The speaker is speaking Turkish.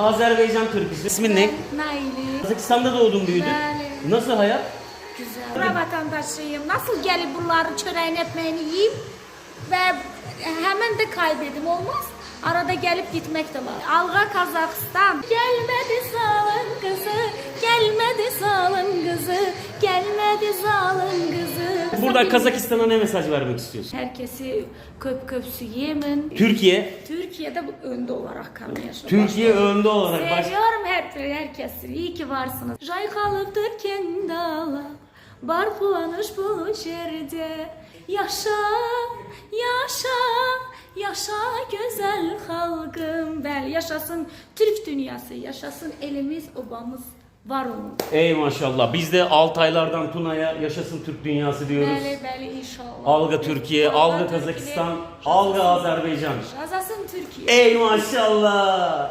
Azerbaycan Türküsü. İsmin ne? Naili. Kazakistan'da doğdun büyüdün. Bəli. Nasıl hayat? Güzel. Bura vatandaşıyım. Nasıl gelip bunların çöreğini ekmeğini yiyeyim ve hemen de kaybedim olmaz. Arada gelip gitmek de var. Alga Kazakistan. Gelmedi gelmedi zalim kızı. Burada Kazakistan'a ne mesaj vermek istiyorsun? Herkesi köp köpsü yemin. Türkiye. Türkiye'de bu önde olarak kalıyor. Türkiye önde olarak baş... Seviyorum hep herkesi. İyi ki varsınız. Jay kalıptır kendi ala. Barpulanış bu şerde. Yaşa, yaşa, yaşa güzel halkım. Bəli, yaşasın Türk dünyası, yaşasın elimiz, obamız var olun. Ey maşallah. Biz de Altaylardan Tuna'ya yaşasın Türk dünyası diyoruz. Bəli, bəli inşallah. Alga Türkiye, Alga Kazakistan, Alga Azerbaycan. Yaşasın Türkiye. Ey maşallah.